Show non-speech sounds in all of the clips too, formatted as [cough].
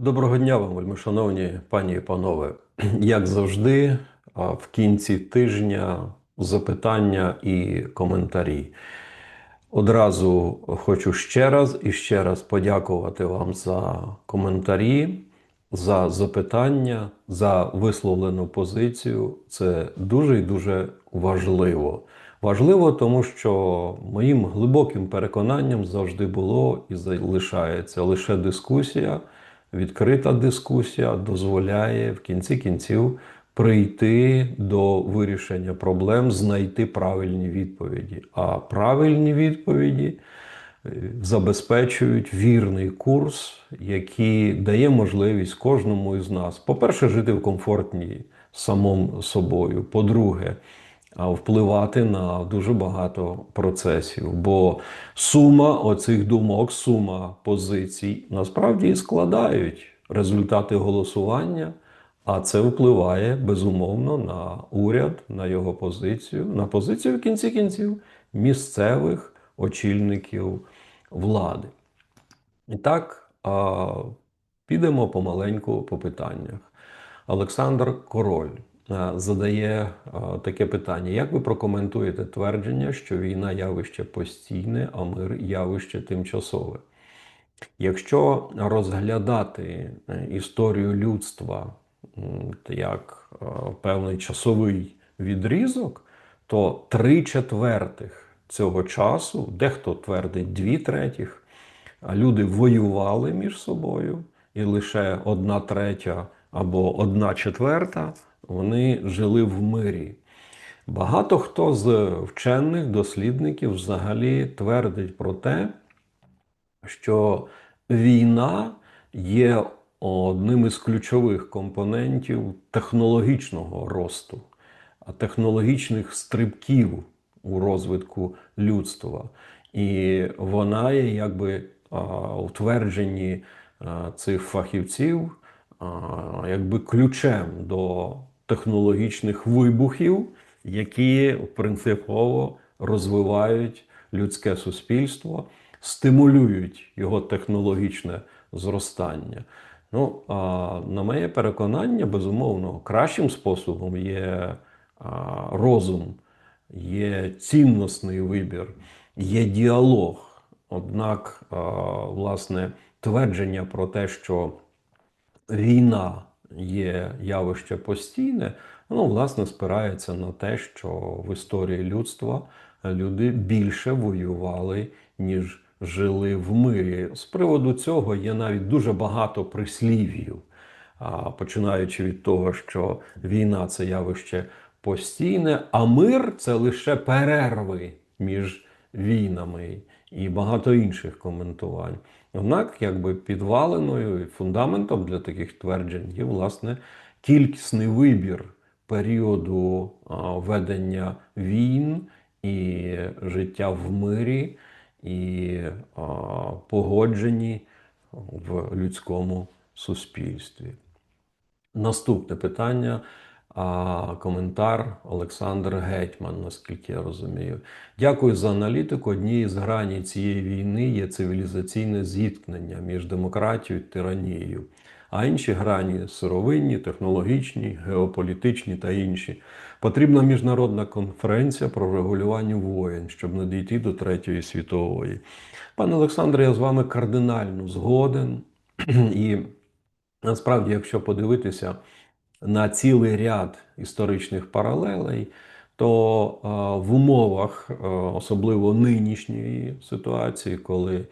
Доброго дня вам, вельми шановні пані і панове. [clears throat] Як завжди, в кінці тижня запитання і коментарі. Одразу хочу ще раз і ще раз подякувати вам за коментарі, за запитання, за висловлену позицію. Це дуже і дуже важливо. Важливо, тому що моїм глибоким переконанням завжди було і залишається лише дискусія, відкрита дискусія дозволяє в кінці кінців прийти до вирішення проблем, знайти правильні відповіді. А правильні відповіді е, забезпечують вірний курс, який дає можливість кожному із нас, по-перше, жити в комфортній самому собою. По-друге, впливати на дуже багато процесів. Бо сума оцих думок, сума позицій насправді складають результати голосування, а це впливає безумовно на уряд, на його позицію, на позицію в кінці кінців місцевих очільників влади. І так, а, підемо помаленьку по питаннях. Олександр Король задає е, таке питання: як ви прокоментуєте твердження, що війна явище постійне, а мир явище тимчасове? Якщо розглядати е, історію людства як е, певний часовий відрізок, то три четвертих цього часу, дехто твердить дві третіх, люди воювали між собою, і лише одна третя або одна четверта вони жили в мирі. Багато хто з вчених дослідників взагалі твердить про те, що війна є одним із ключових компонентів технологічного росту, технологічних стрибків у розвитку людства. І вона є якби у цих фахівців якби ключем до технологічних вибухів, які принципово розвивають людське суспільство, стимулюють його технологічне зростання. Ну, а, на моє переконання, безумовно, кращим способом є а, розум, є цінностний вибір, є діалог. Однак, а, власне, твердження про те, що війна є явище постійне, воно власне спирається на те, що в історії людства люди більше воювали, ніж жили в мирі. З приводу цього є навіть дуже багато прислів'їв, починаючи від того, що війна це явище постійне, а мир це лише перерви між війнами і багато інших коментувань. Однак, якби підваленою фундаментом для таких тверджень є власне кількісний вибір періоду ведення війн і життя в мирі, і погоджені в людському суспільстві. Наступне питання. А коментар Олександр Гетьман, наскільки я розумію. Дякую за аналітику. Однією з грані цієї війни є цивілізаційне зіткнення між демократією і тиранією, а інші грані сировинні, технологічні, геополітичні та інші. Потрібна міжнародна конференція про регулювання воєн, щоб не дійти до Третьої світової. Пане Олександре, я з вами кардинально згоден. [clears throat] І насправді, якщо подивитися на цілий ряд історичних паралелей, то е, в умовах, е, особливо нинішньої ситуації, коли е,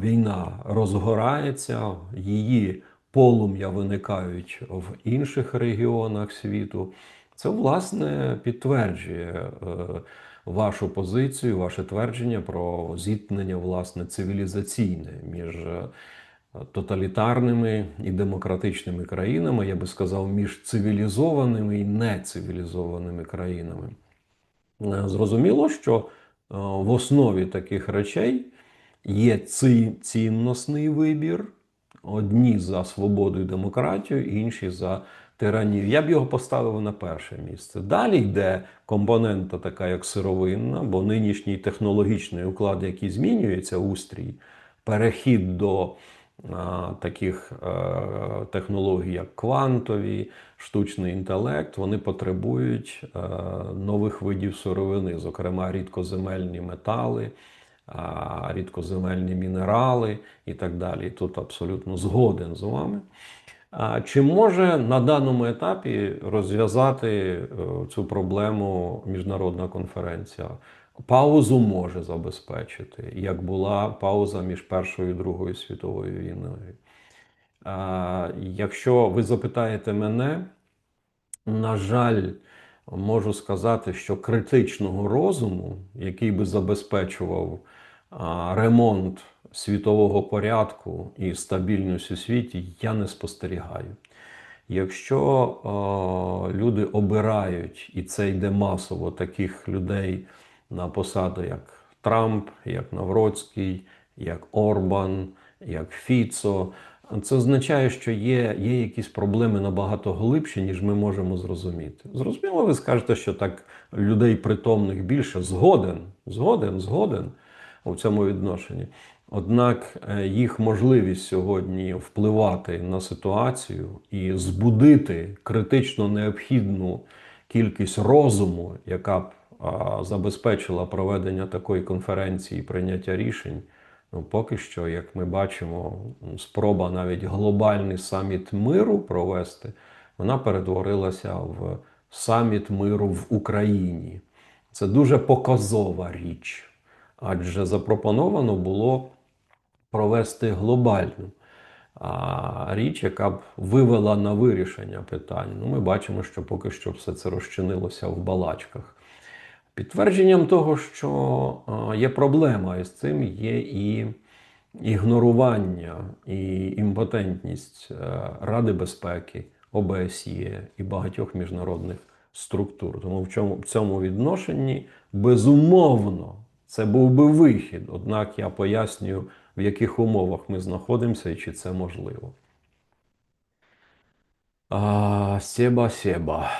війна розгорається, її полум'я виникають в інших регіонах світу, це власне підтверджує вашу позицію, ваше твердження про зіткнення власне цивілізаційне між тоталітарними і демократичними країнами, я би сказав, між цивілізованими і нецивілізованими країнами. Е, Зрозуміло, що е, в основі таких речей є ці- цінностний вибір, одні за свободу і демократію, інші за тиранію. Я б його поставив на перше місце. Далі йде компонента, така як сировинна, бо нинішній технологічний уклад, який змінюється, устрій, перехід до таких е, технологій, як квантові, штучний інтелект, вони потребують е, нових видів сировини, зокрема рідкоземельні метали, рідкоземельні мінерали і так далі. Тут абсолютно згоден з вами. Чи може на даному етапі розв'язати е, цю проблему міжнародна конференція? Паузу може забезпечити, як була пауза між Першою і Другою світовою війною. А, Якщо ви запитаєте мене, на жаль, можу сказати, що критичного розуму, який би забезпечував а, ремонт світового порядку і стабільність у світі, я не спостерігаю. Якщо е, люди обирають, і це йде масово таких людей на посади, як Трамп, як Навроцький, як Орбан, як Фіцо, це означає, що є, є якісь проблеми набагато глибші, ніж ми можемо зрозуміти. Зрозуміло, ви скажете, що так людей притомних більше. Згоден, згоден, згоден у цьому відношенні. Однак е, їх можливість сьогодні впливати на ситуацію і збудити критично необхідну кількість розуму, яка б забезпечила проведення такої конференції прийняття рішень. Ну, поки що, як ми бачимо, спроба навіть глобальний саміт миру провести, вона перетворилася в саміт миру в Україні. Це дуже показова річ, адже запропоновано було провести глобальну річ, яка б вивела на вирішення питань. Ну, ми бачимо, що поки що все це розчинилося в балачках. Підтвердженням того, що є проблема із цим, є і ігнорування, і імпотентність е, Ради безпеки, ОБСЄ і багатьох міжнародних структур. Тому в цьому, в цьому відношенні безумовно це був би вихід. Однак я пояснюю, в яких умовах ми знаходимося і чи це можливо. А, Сєба, сєба.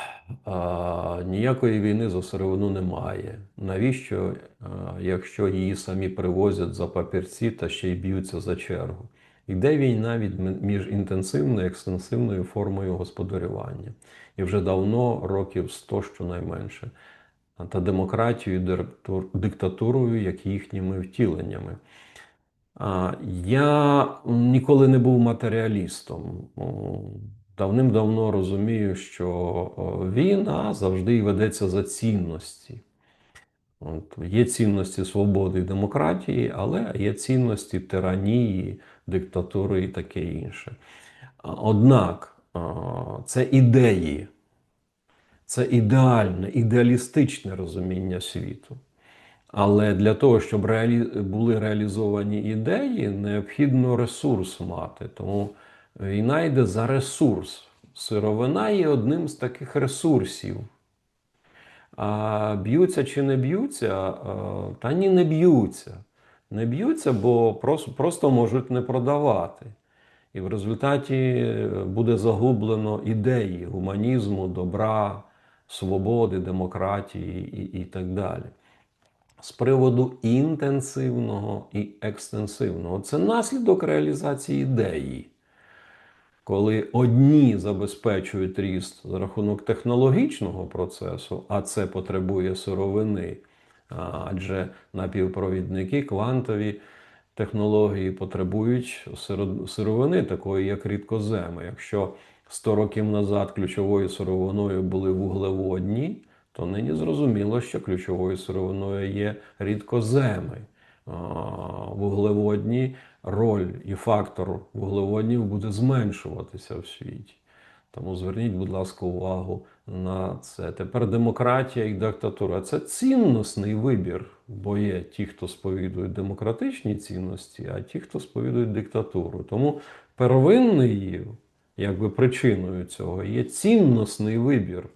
А, ніякої війни за сировину немає. Навіщо, а, якщо її самі привозять за папірці та ще й б'ються за чергу? Йде війна від, між інтенсивною і екстенсивною формою господарювання. І вже давно, років 100 щонайменше, та демократією, диктатурою, як їхніми втіленнями. Я ніколи не був матеріалістом. Давним-давно розумію, що війна завжди ведеться за цінності. От, Є цінності свободи і демократії, але є цінності тиранії, диктатури і таке інше. Однак це ідеї, це ідеальне, ідеалістичне розуміння світу. Але для того, щоб реалі... були реалізовані ідеї, необхідно ресурс мати. Тому війна йде за ресурс. Сировина є одним з таких ресурсів. А б'ються чи не б'ються? Та ні, не б'ються. Не б'ються, бо просто, можуть не продавати. І в результаті буде загублено ідеї гуманізму, добра, свободи, демократії і, і так далі з приводу інтенсивного і екстенсивного. Це наслідок реалізації ідеї. Коли одні забезпечують ріст за рахунок технологічного процесу, а це потребує сировини, адже напівпровідники, квантові технології потребують сировини, такої як рідкоземи. Якщо 100 років назад ключовою сировиною були вуглеводні, то нині зрозуміло, що ключовою сировиною є рідкоземи. Вуглеводні роль і фактор вуглеводнів буде зменшуватися в світі. Тому зверніть, будь ласка, увагу на це. Тепер демократія і диктатура це цінностний вибір, бо є ті, хто сповідують демократичні цінності, а ті, хто сповідують диктатуру. Тому первинною, якби причиною цього, є цінностний вибір.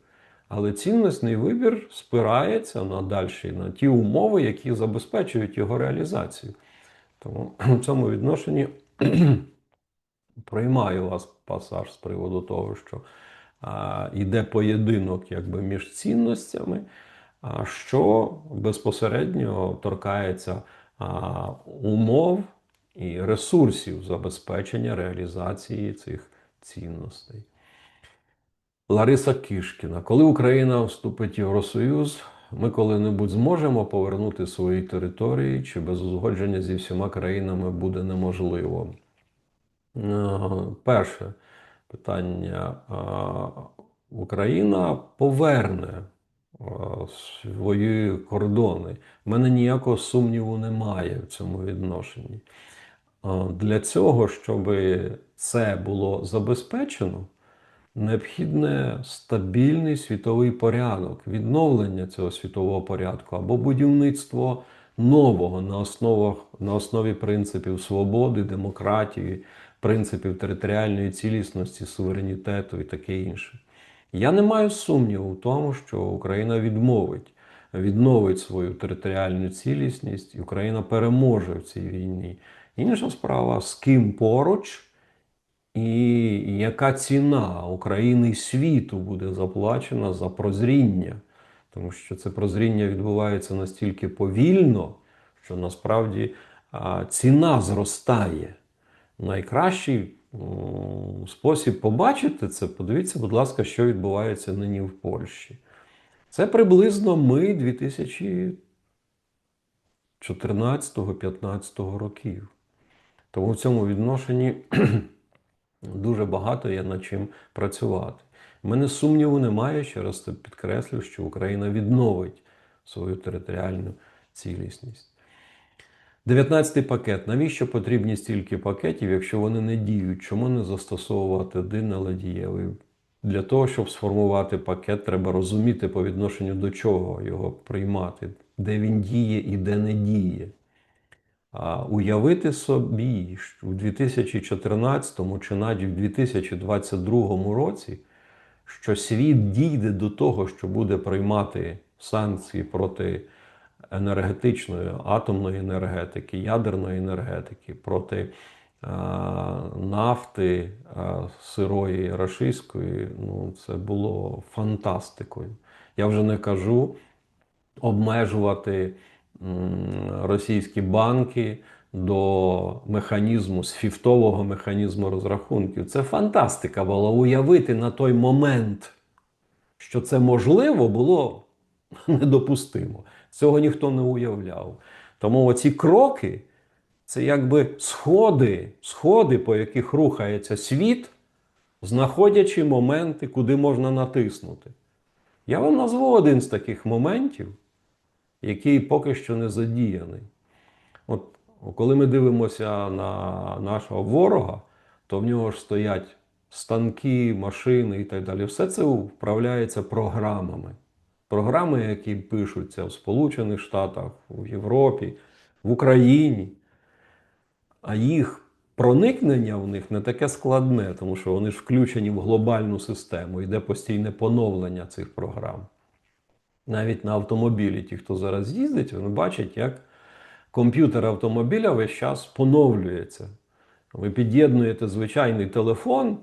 Але цінностний вибір спирається на дальші, на ті умови, які забезпечують його реалізацію. Тому в цьому відношенні [clears throat] приймаю вас пасаж з приводу того, що а, йде поєдинок якби, між цінностями, а, що безпосередньо торкається а, умов і ресурсів забезпечення реалізації цих цінностей. Лариса Кишкіна. Коли Україна вступить в Євросоюз, ми коли-небудь зможемо повернути свої території, чи без узгодження зі всіма країнами буде неможливо? Е, Перше питання. Е, Україна поверне е, свої кордони. У мене ніякого сумніву немає в цьому відношенні. Для цього, щоб це було забезпечено, необхідне стабільний світовий порядок, відновлення цього світового порядку або будівництво нового на основах на основі принципів свободи, демократії, принципів територіальної цілісності, суверенітету і таке інше. Я не маю сумніву в тому, що Україна відмовить, відновить свою територіальну цілісність, Україна переможе в цій війні. Інша справа, з ким поруч і яка ціна України і світу буде заплачена за прозріння. Тому що це прозріння відбувається настільки повільно, що насправді ціна зростає. Найкращий спосіб побачити це, подивіться, будь ласка, що відбувається нині в Польщі. Це приблизно ми 2014-15 років. Тому в цьому відношенні дуже багато є над чим працювати. У мене сумніву немає, ще раз підкреслю, що Україна відновить свою територіальну цілісність. 19-й пакет. Навіщо потрібні стільки пакетів, якщо вони не діють? Чому не застосовувати один, але дієвий? Для того, щоб сформувати пакет, треба розуміти по відношенню до чого його приймати, де він діє і де не діє. Уявити собі, що у 2014 чи навіть в 2022 році, що світ дійде до того, що буде приймати санкції проти енергетичної, атомної енергетики, ядерної енергетики, проти а, нафти а, сирої рашистської, ну, це було фантастикою. Я вже не кажу обмежувати російські банки до механізму, свіфтового механізму розрахунків. Це фантастика була уявити на той момент, що це можливо, було [laughs] недопустимо. Цього ніхто не уявляв. Тому оці кроки це якби сходи, сходи, по яких рухається світ, знаходячи моменти, куди можна натиснути. Я вам назву один з таких моментів який поки що не задіяний. От коли ми дивимося на нашого ворога, то в нього ж стоять станки, машини і так далі. Все це управляється програмами. Програми, які пишуться в Сполучених Штатах, в Європі, в Україні. А їх проникнення в них не таке складне, тому що вони ж включені в глобальну систему, йде постійне поновлення цих програм навіть на автомобілі, ті, хто зараз їздить, вони бачать, як комп'ютер автомобіля весь час поновлюється. Ви під'єднуєте звичайний телефон,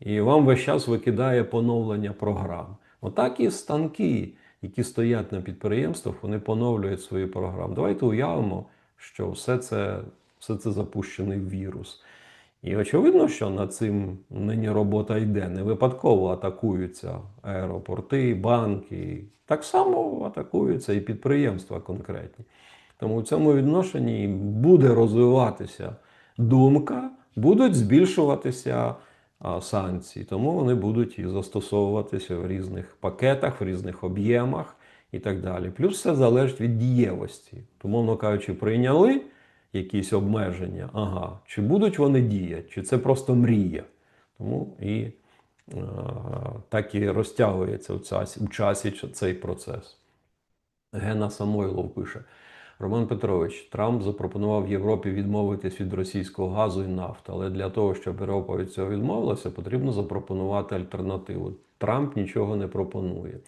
і вам весь час викидає поновлення програм. Отак і станки, які стоять на підприємствах, вони поновлюють свої програми. Давайте уявимо, що все це, все це запущений вірус. І очевидно, що над цим нині робота йде. Не випадково атакуються аеропорти, банки. Так само атакуються і підприємства конкретні. Тому в цьому відношенні буде розвиватися думка, будуть збільшуватися санкції. Тому вони будуть і застосовуватися в різних пакетах, в різних об'ємах і так далі. Плюс все залежить від дієвості. Тому, мовно кажучи, прийняли якісь обмеження, ага, чи будуть вони діяти, чи це просто мрія. Тому і е, так і розтягується в часі, в часі цей процес. Гена Самойлов пише: Роман Петрович, Трамп запропонував Європі відмовитись від російського газу і нафти, але для того, щоб Європа від цього відмовилася, потрібно запропонувати альтернативу. Трамп нічого не пропонує.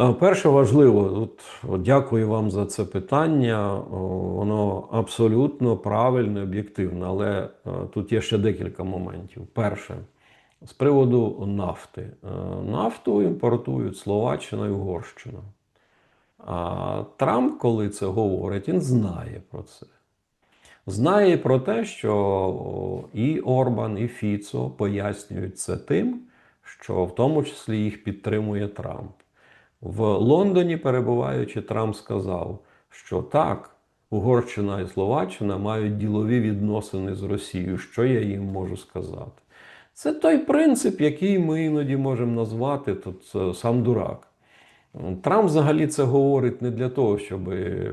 Е, Перше важливо, от, дякую вам за це питання. Воно абсолютно правильне, об'єктивне, але е, тут є ще декілька моментів. Перше, з приводу нафти. Е, Нафту імпортують Словаччина і Угорщина. А Трамп, коли це говорить, він знає про це. знає про те, що і Орбан, і Фіцо пояснюють це тим, що в тому числі їх підтримує Трамп. В Лондоні, перебуваючи, Трамп сказав, що так, Угорщина і Словаччина мають ділові відносини з Росією. Що я їм можу сказати? Це той принцип, який ми іноді можемо назвати тут е, сам дурак. Трамп взагалі це говорить не для того, щоб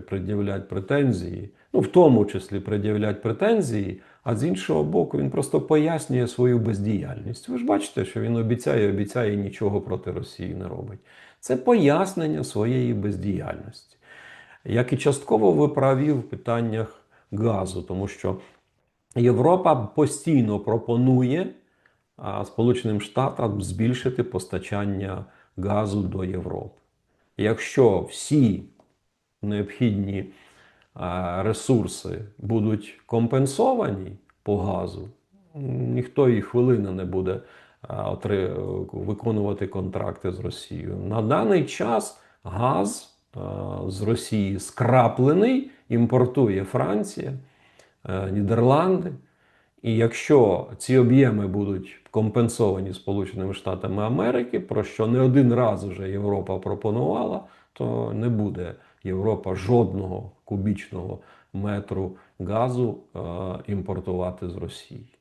пред'являти претензії, ну в тому числі пред'являти претензії, а з іншого боку, він просто пояснює свою бездіяльність. Ви ж бачите, що він обіцяє, обіцяє і нічого проти Росії не робить. Це пояснення своєї бездіяльності. Як і частково ви праві в питаннях газу, тому що Європа постійно пропонує Сполученим Штатам збільшити постачання газу до Європи. Якщо всі необхідні а, ресурси будуть компенсовані по газу, ніхто і хвилини не буде виконувати контракти з Росією. На даний час газ з Росії скраплений, імпортує Франція, е, Нідерланди. І якщо ці об'єми будуть компенсовані Сполученими Штатами Америки, про що не один раз вже Європа пропонувала, то не буде Європа жодного кубічного метру газу е, імпортувати з Росії.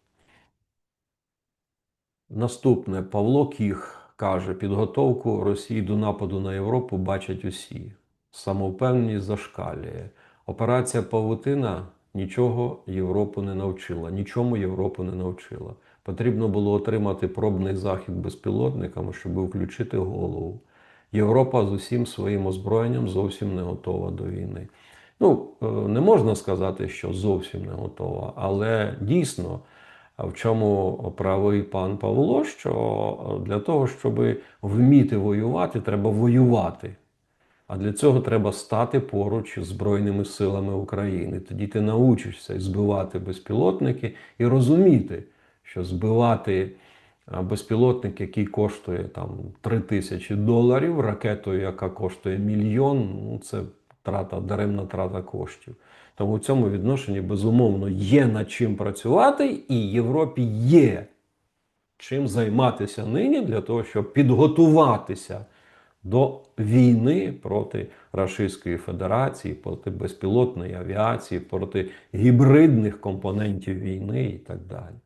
Наступне Павло Кіх каже: підготовку Росії до нападу на Європу бачать усі. Самовпевненість зашкалює. Операція Павутина нічого Європу не навчила, нічому Європу не навчила. Потрібно було отримати пробний захід безпілотниками, щоб включити голову. Європа з усім своїм озброєнням зовсім не готова до війни. Ну, е, не можна сказати, що зовсім не готова, але дійсно, в чому правий пан Павло, що для того, щоб вміти воювати, треба воювати. А для цього треба стати поруч з Збройними силами України. Тоді ти научишся збивати безпілотники і розуміти, що збивати безпілотник, який коштує там 3 тисячі доларів, ракетою, яка коштує мільйон, ну це трата, даремна трата коштів. Тому в цьому відношенні, безумовно, є над чим працювати, і Європі є чим займатися нині для того, щоб підготуватися до війни проти Російської Федерації, проти безпілотної авіації, проти гібридних компонентів війни і так далі.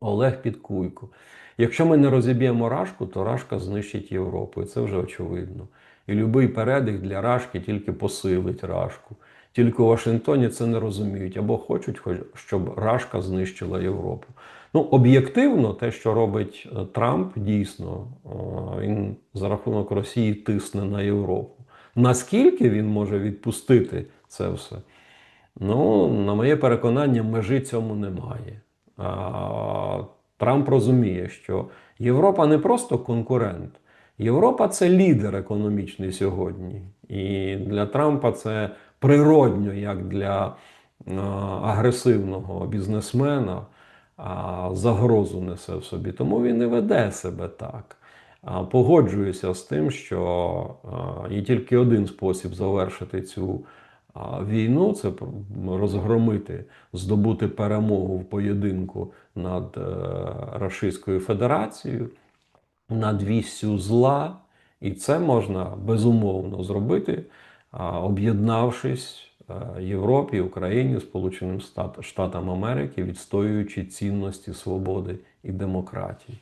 Олег Підкуйко. Якщо ми не розіб'ємо Рашку, то Рашка знищить Європу. І це вже очевидно. І будь-який передих для Рашки тільки посилить Рашку. Тільки у Вашингтоні це не розуміють або хочуть, хоч- щоб Рашка знищила Європу. Ну, об'єктивно, те, що робить е, Трамп, дійсно, е, він за рахунок Росії тисне на Європу. Наскільки він може відпустити це все? Ну, на моє переконання, межі цьому немає. А, Трамп розуміє, що Європа не просто конкурент, Європа це лідер економічний сьогодні. І для Трампа це природньо, як для агресивного бізнесмена, загрозу несе в собі. Тому він і веде себе так. Погоджуюся з тим, що є тільки один спосіб завершити цю війну це розгромити, здобути перемогу в поєдинку над е, Російською Федерацією, над віссю зла. І це можна безумовно зробити, об'єднавшись е, Європі, Україні, Сполученим Штатам Америки, відстоюючи цінності свободи і демократії.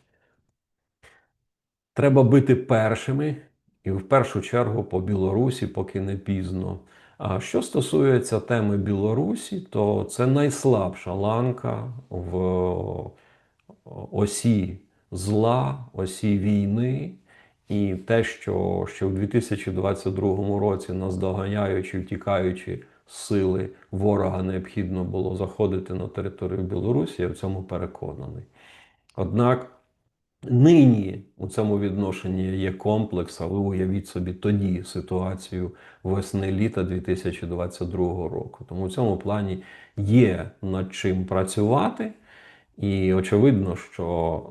Треба бити першими і в першу чергу по Білорусі, поки не пізно. А що стосується теми Білорусі, то це найслабша ланка в осі зла, осі війни. І те, що ще в 2022 році, наздоганяючи, втікаючи з сили ворога, необхідно було заходити на територію Білорусі, я в цьому переконаний. Однак Нині у цьому відношенні є комплекс, але уявіть собі тоді ситуацію весни-літа 2022 року. Тому в цьому плані є над чим працювати. І очевидно, що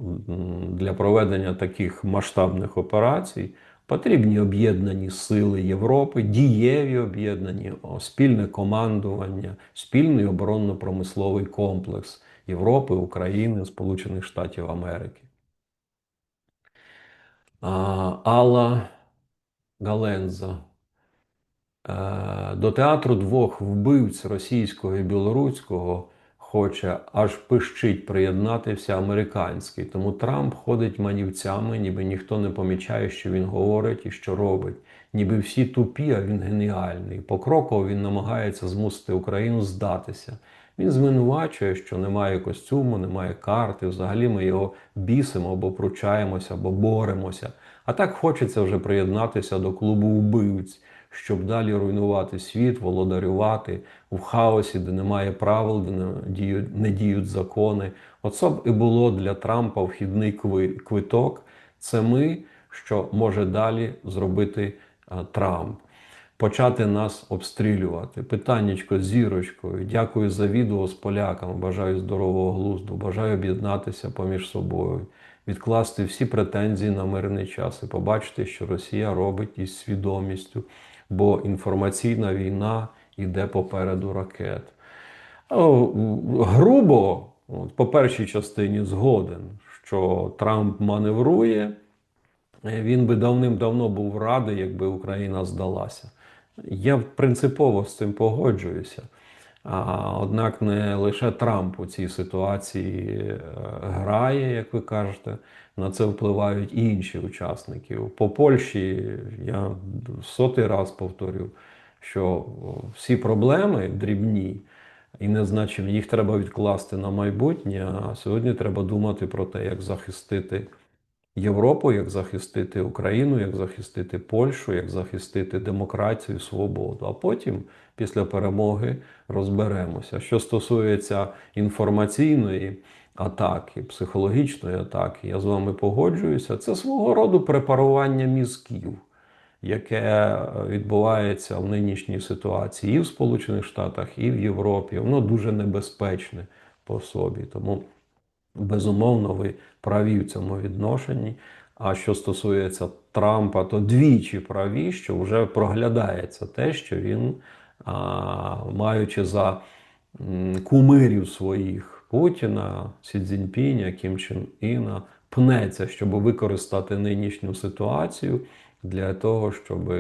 для проведення таких масштабних операцій Потрібні об'єднані сили Європи, дієві об'єднані, спільне командування, спільний оборонно-промисловий комплекс Європи, України, Сполучених Штатів Америки. Алла Галенза. Е, До театру двох вбивць російського і білоруського хоче аж пищить приєднатися американський. Тому Трамп ходить манівцями, ніби ніхто не помічає, що він говорить і що робить. Ніби всі тупі, а він геніальний. Покроково він намагається змусити Україну здатися. Він звинувачує, що немає костюму, немає карти. Взагалі ми його бісимо або пручаємося, або боремося. А так хочеться вже приєднатися до клубу вбивць, щоб далі руйнувати світ, володарювати в хаосі, де немає правил, де не діють, не діють закони. Оце б і було для Трампа вхідний квиток. Це ми, що може далі зробити а, Трамп. Почати нас обстрілювати. Питаннячко зірочкою. Дякую за відео з поляками. Бажаю здорового глузду. Бажаю об'єднатися поміж собою, відкласти всі претензії на мирний час і побачити, що Росія робить із свідомістю, бо інформаційна війна йде попереду ракет. Грубо, от, по першій частині згоден, що Трамп маневрує. Е, Він би давним-давно був радий, якби Україна здалася. Я принципово з цим погоджуюся. Однак не лише Трамп у цій ситуації е, грає, як ви кажете, на це впливають і інші учасники. По Польщі я сотий раз повторю, що всі проблеми дрібні, і не значить, їх треба відкласти на майбутнє. А сьогодні треба думати про те, як захистити. Європу, як захистити Україну, як захистити Польщу, як захистити демократію, свободу. А потім, після перемоги, розберемося. Що стосується інформаційної атаки, психологічної атаки, я з вами погоджуюся. Це свого роду препарування мізків, яке відбувається в нинішній ситуації і в Сполучених Штатах, і в Європі. Воно дуже небезпечне по собі. Тому Безумовно, ви праві в цьому відношенні. А що стосується Трампа, то двічі праві, що вже проглядається те, що він, а, маючи за кумирів своїх Путіна, Сі Цзіньпіня, Кім Чен Іна, пнеться, щоб використати нинішню ситуацію для того, щоб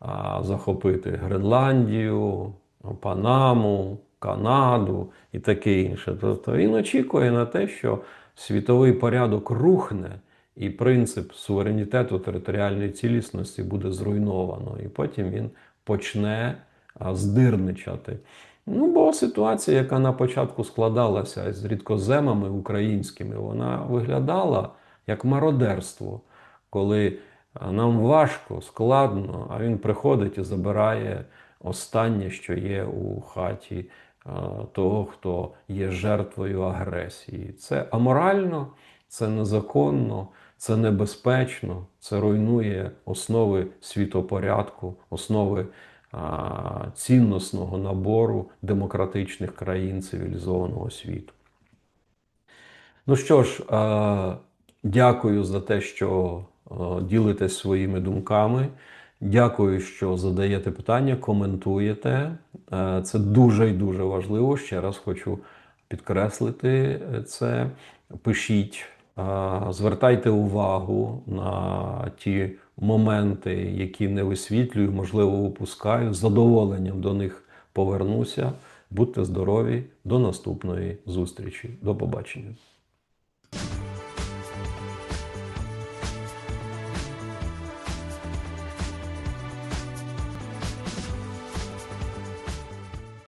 а, захопити Гренландію, Панаму, Канаду і таке інше. Тобто він очікує на те, що світовий порядок рухне, і принцип суверенітету територіальної цілісності буде зруйновано. І потім він почне здирничати. Ну, бо ситуація, яка на початку складалася з рідкоземами українськими, вона виглядала як мародерство, коли нам важко, складно, а він приходить і забирає останнє, що є у хаті того, хто є жертвою агресії. Це аморально, це незаконно, це небезпечно, це руйнує основи світопорядку, основи цінностного набору демократичних країн цивілізованого світу. Ну що ж, е, дякую за те, що е, ділитесь своїми думками. Дякую, що задаєте питання, коментуєте. Е, Це дуже і дуже важливо. Ще раз хочу підкреслити це. Пишіть, е, звертайте увагу на ті моменти, які не висвітлюю, можливо, упускаю. З задоволенням до них повернуся. Будьте здорові, до наступної зустрічі. До побачення.